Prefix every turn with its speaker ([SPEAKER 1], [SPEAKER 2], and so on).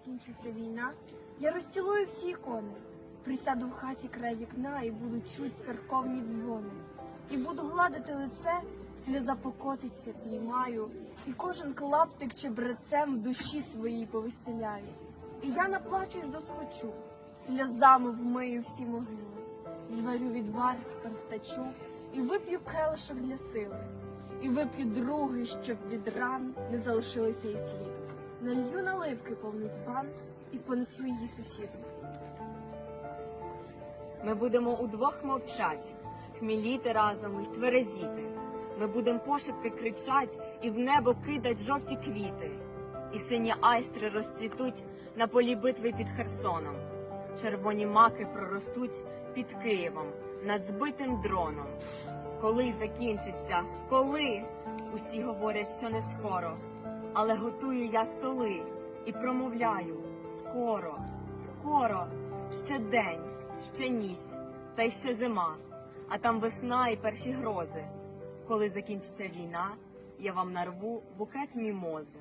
[SPEAKER 1] закінчиться війна, я розцілую всі ікони, присяду в хаті край вікна і буду чуть церковні дзвони, і буду гладити лице, сльоза покотиться, піймаю, і кожен клаптик чебрецем в душі своїй повистеляю. І я наплачусь до схочу, сльозами вмию всі могили, зварю відвар з перстачу і вип'ю келишок для сили, і вип'ю другий, щоб від ран не залишилося і сліду. Налью наливки повний збан і понесу її сусіду.
[SPEAKER 2] Ми будемо удвох мовчать, хміліти разом і тверезіти. Ми будем пошепки кричать і в небо кидать жовті квіти. І сині айстри розцвітуть на полі битви під Херсоном. Червоні маки проростуть під Києвом над збитим дроном. Коли закінчиться, коли? Усі говорять, що не скоро. Але готую я столи і промовляю скоро, скоро, ще день, ще ніч, та й ще зима, а там весна і перші грози. Коли закінчиться війна, я вам нарву букет мімози.